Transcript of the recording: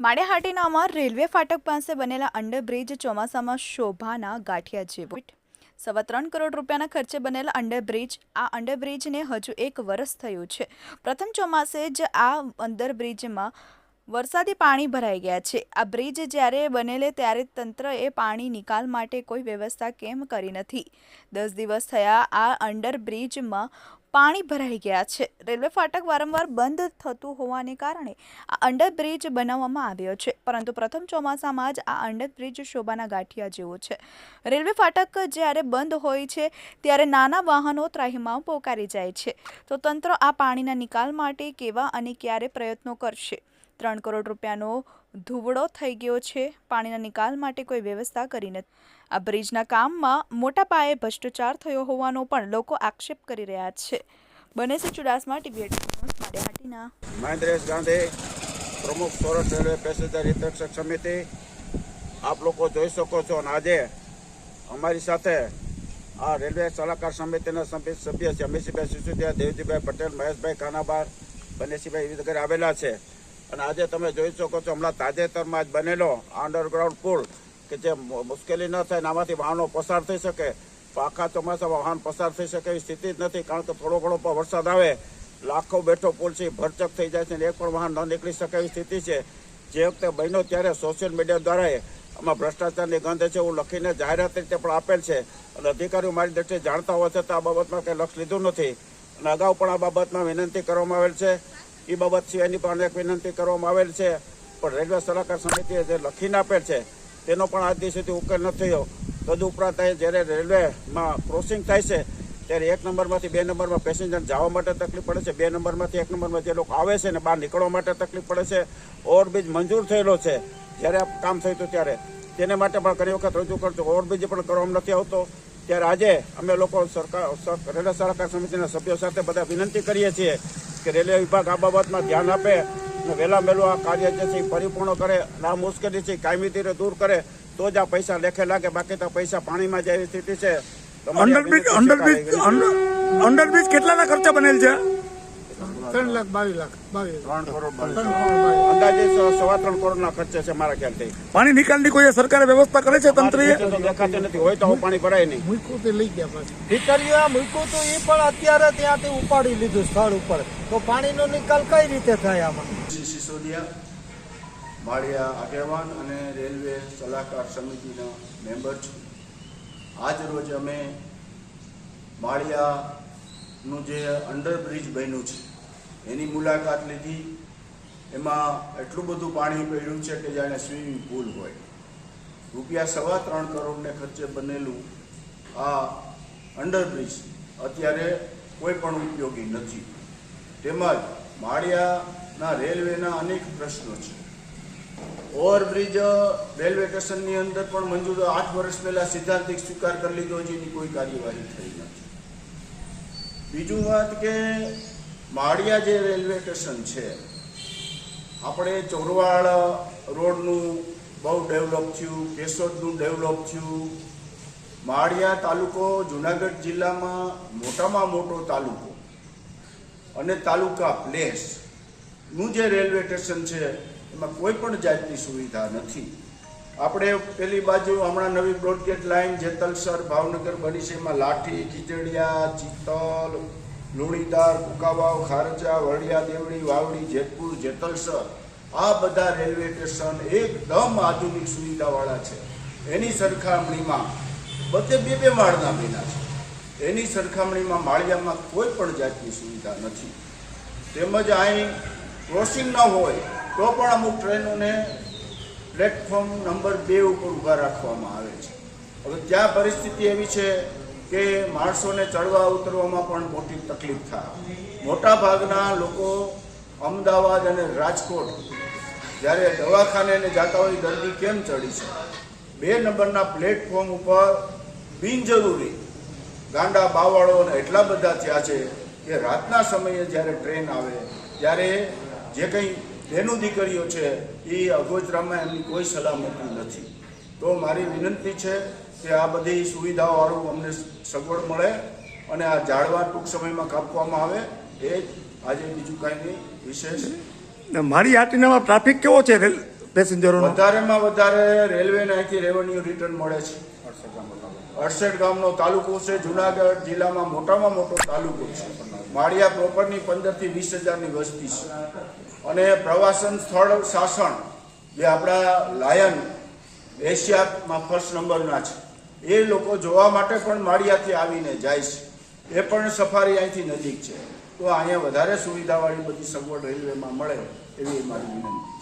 માળિયાહાટીનામાં railway ફાટક પાસે બનેલા અંડરબ્રિજ ચોમાસામાં શોભાના ગાંઠિયા જેવો. સવા ત્રણ કરોડ રૂપિયાના ખર્ચે બનેલા અંડરબ્રિજ, આ અંડરબ્રિજને હજુ એક વર્ષ થયું છે. પ્રથમ ચોમાસે જ આ અંડરબ્રિજમાં વરસાદી પાણી ભરાઈ ગયા છે. આ બ્રિજ જ્યારે બનેલે ત્યારે તંત્રએ પાણી નિકાલ માટે કોઈ વ્યવસ્થા કેમ કરી નથી? દસ દિવસ થયા આ અંડરબ્રિજમાં પાણી ભરાઈ ગયા છે. રેલવે ફાટક વારંવાર બંધ થતું હોવાને કારણે આ અંડરબ્રિજ બનાવવામાં આવ્યો છે. પરંતુ પ્રથમ ચોમાસામાં જ આ અંડરબ્રિજ શોભાના ગાંઠિયા જેવો છે. રેલવે ફાટક જ્યારે બંધ હોય છે, ત્યારે નાના વાહનો ત્રાહિમામ પોકારી જાય છે. તો તંત્ર આ પાણીના નિકાલ માટે કેવા અને ક્યારે પ્રયત્નો કરશે? ત્રણ કરોડ રૂપિયાનો ધુવડો થઈ ગયો છે. પાણીના નિકાલ માટે કોઈ વ્યવસ્થા કરી નથી. આ બ્રિજના કામમાં મોટા પાયે ભ્રષ્ટાચાર થયો હોવાનો પણ લોકો આક્ષેપ કરી રહ્યા છે. બને છે ચુડાસમા ટીવી માળિયાહાટીના. મહેન્દ્રેશ ગાંધી, પ્રમુખ સોરઠ રેલવે પેસેન્જર હિતરક્ષક સમિતિ. આપ લોકો જોઈ શકો છો અને આજે અમારી સાથે આ રેલવે સલાહકાર સમિતિના સભ્ય સભ્ય છે. અમીશીભાઈ સિસોદિયા, દેવજીભાઈ પટેલ, મહેશભાઈ કાનાબાર, બનેશીભાઈ એવી ઘરે આવેલા છે. અને આજે તમે જોઈ શકો છો, હમણાં તાજેતરમાં જ બનેલો અંડરગ્રાઉન્ડ પુલ, કે જે મુશ્કેલી ન થાય આમાંથી વાહનો પસાર થઈ શકે. આખા ચોમાસામાં વાહન પસાર થઈ શકે એવી સ્થિતિ જ નથી, કારણ કે થોડો ઘણો વરસાદ આવે, લાખો બેઠો પુલ છે ભરચક થઈ જાય છે અને એક પણ વાહન ન નીકળી શકે એવી સ્થિતિ છે. જે વખતે બન્યો ત્યારે સોશિયલ મીડિયા દ્વારા આમાં ભ્રષ્ટાચારની ગંધ છે એવું લખીને જાહેરાત રીતે પણ આપેલ છે. અને અધિકારીઓ મારી દ્રષ્ટિએ જાણતા હોવા છતાં આ બાબતમાં કંઈ લક્ષ લીધું નથી. અને અગાઉ પણ આ બાબતમાં વિનંતી કરવામાં આવેલ છે. એ બાબત સિવાયની પણ અનેક વિનંતી કરવામાં આવેલ છે. પણ રેલવે સલાહકાર સમિતિએ જે લખીને આપેલ છે, તેનો પણ આજ સુધી ઉકેલ ન થયો. તદુપરાંત અહીં જ્યારે રેલવેમાં ક્રોસિંગ થાય છે, ત્યારે એક નંબરમાંથી બે નંબરમાં પેસેન્જર જવા માટે તકલીફ પડે છે. બે નંબરમાંથી એક નંબરમાં જે લોકો આવે છે ને બહાર નીકળવા માટે તકલીફ પડે છે. ઓવરબ્રિજ મંજૂર થયેલો છે. જ્યારે આ કામ થયું હતું ત્યારે. તેને માટે પણ ઘણી વખત રજૂ કરતો ઓવરબ્રિજ પણ કરવામાં નથી આવતો. ત્યારે આજે અમે લોકો સરકાર, સર- રેલવે સલાહકાર સમિતિના સભ્યો સાથે બધા વિનંતી કરીએ છીએ કે રેલવે વિભાગ આ બાબતમાં ધ્યાન આપે અને વહેલા વહેલું આ કાર્ય જે છે એ પરિપૂર્ણ કરે અને આ મુશ્કેલી છે કાયમી રીતે દૂર કરે તો જ આ પૈસા લેખે લાગે બાકી તો પૈસા પાણીમાં એવી સ્થિતિ છે. Under bridge under bridge under- under bridge કેટલાના ખર્ચા બનેલ છે? ત્રણ લાખ બાવીસ લાખ બાવીસ ત્રણ કરોડ કરોડ અંદાજે સવા ત્રણ કરોડના ખર્ચે છે મારા ખ્યાલથી. પાણી નિકાલની કોઈ સરકારે વ્યવસ્થા કરે છે તંત્ર દેખાતી નથી હોય તો પાણી ભરાય નહીં. મૂક્યું તે લઈ ગયા પાછું. ભીતરીયા મૂક્યું તો એ પણ અત્યારે ત્યાંથી ઉપાડી લીધું સ્થળ ઉપર. તો પાણીનો નિકાલ કઈ રીતે થાય આમાં? સિસોદિયા માળિયા આગેવાન અને રેલવે સલાહકાર સમિતિના મેમ્બર છું. આજ રોજ અમે માળિયાનું જે અંડરબ્રિજ બન્યું છે એની મુલાકાત લીધી. એમાં એટલું બધું પાણી પડ્યું છે કે જાણે સ્વિમિંગ પુલ હોય. રૂપિયા સવા ત્રણ કરોડને ખર્ચે બનેલું આ અંડરબ્રિજ અત્યારે કોઈ પણ ઉપયોગી નથી. તેમજ માળિયાના રેલવેના અનેક પ્રશ્નો છે. ઓવરબ્રિજ, રેલવે સ્ટેશનની અંદર પણ મંજૂર આઠ વર્ષ પહેલા સિદ્ધાંતિક સ્વીકાર કરી લીધો એની કોઈ કાર્યવાહી થઈ નથી. બીજું વાત કે માળિયા જે રેલવે સ્ટેશન છે, આપણે ચોરવાડ રોડનું બહુ ડેવલપ થયું, કેશોદનું ડેવલપ થયું. માળિયા તાલુકો જુનાગઢ જિલ્લામાં મોટામાં મોટો તાલુકો અને તાલુકા પ્લેસનું જે રેલવે સ્ટેશન છે, એમાં કોઈ પણ જાતની સુવિધા નથી. આપણે પેલી બાજુ હમણાં નવી બ્રોડગેટ લાઇન જેતલસર ભાવનગર બની છે, એમાં લાઠી, ખીચડિયા, ચિત્તલ લુણીદાર કુકાવાવ ખારચા વડિયા દેવડી, વાવડી, જેતપુર, જેતલસર, આ બધા રેલવે સ્ટેશન એકદમ આધુનિક સુવિધાવાળા છે. એની સરખામણીમાં બધે બે બે માળના બન્યા છે. એની સરખામણીમાં માળિયામાં કોઈ પણ જાતની સુવિધા નથી. તેમજ અહીં ક્રોસિંગ ન હોય તો પણ અમુક ટ્રેનોને પ્લેટફોર્મ નંબર બે ઉપર ઊભા રાખવામાં આવે છે. હવે ત્યાં પરિસ્થિતિ એવી છે કે માણસોને ચડવા ઉતરવામાં પણ મોટી તકલીફ થાય. મોટા ભાગના લોકો અમદાવાદ અને રાજકોટ જ્યારે દવાખાને જતા હોય દર્દી કેમ ચડી છે બે નંબરના પ્લેટફોર્મ ઉપર બિનજરૂરી ગાંડા બાવાળો અને એટલા બધા થયા છે કે રાતના સમયે જ્યારે ટ્રેન આવે, ત્યારે જે કંઈ બેનું દીકરીઓ છે, એ અગોચરામાં એમની કોઈ સલામતી નથી. તો મારી વિનંતી છે કે આ બધી સુવિધાઓવાળું અમને સગવડ મળે અને આ ઝાડવા ટૂંક સમયમાં કાપવામાં આવે. એ જ આજે બીજું કાંઈ નહીં વિશેષ. મારી હાટીનામાં ટ્રાફિક કેવો છે રેલ પેસેન્જરોનો વધારેમાં વધારે રેલવેને અહીંથી રેવન્યુ રિટર્ન મળે છે. અડસઠ ગામનો તાલુકો છે જુનાગઢ જિલ્લામાં મોટામાં મોટો તાલુકો છે. માળિયા પ્રોપરની પંદરથી વીસ હજારની વસ્તી છે. અને પ્રવાસન સ્થળ શાસન જે આપણા લાયન એશિયામાં ફર્સ્ટ નંબરના છે. એ લોકો જોવા માટે પણ માળિયાથી આવીને જાય છે. એ પણ સફારી અહીંથી નજીક છે. તો અહીંયા વધારે સુવિધાવાળી બધી સગવડ રેલવેમાં મળે એવી મારી વિનંતી.